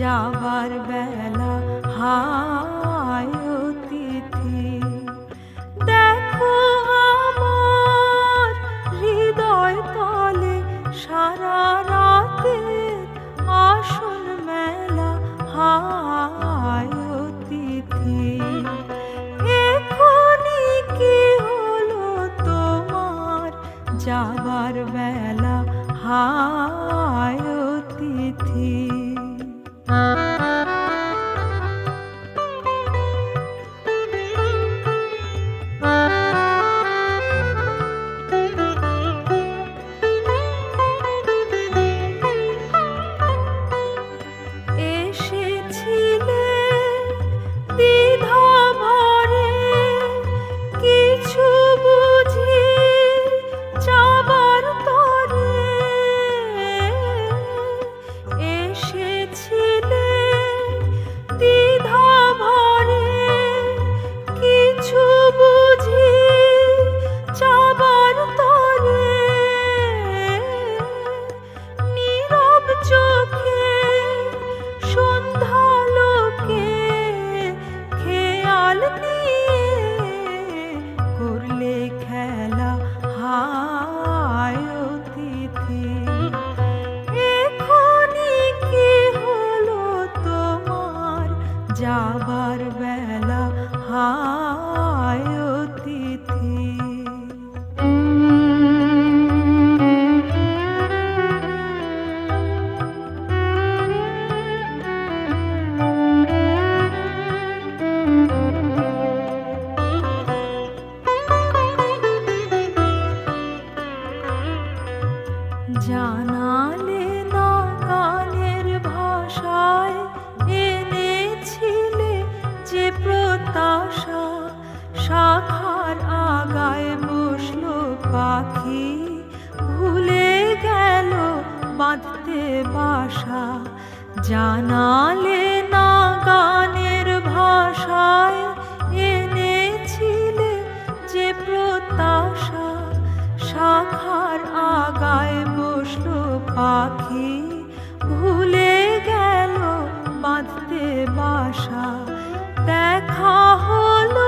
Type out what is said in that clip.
যাবার বেলা, হায় অতিথি। দেখো আমার হৃদয় তলে সারা রাতে আসন মেলা, হায় অতিথি। এখনি কি হলো তোমার যাবার বেলা, হায় অতিথি? যাবার বেলা হায় অতিথি। জানালে পাখি ভুলে গেল বাঁধতে বাসা। জানালে না গানের ভাষায় এনেছিলে যে প্রত্যাশা। শাখার আগায় বসল পাখি ভুলে গেল বাঁধতে বাসা। দেখা হলো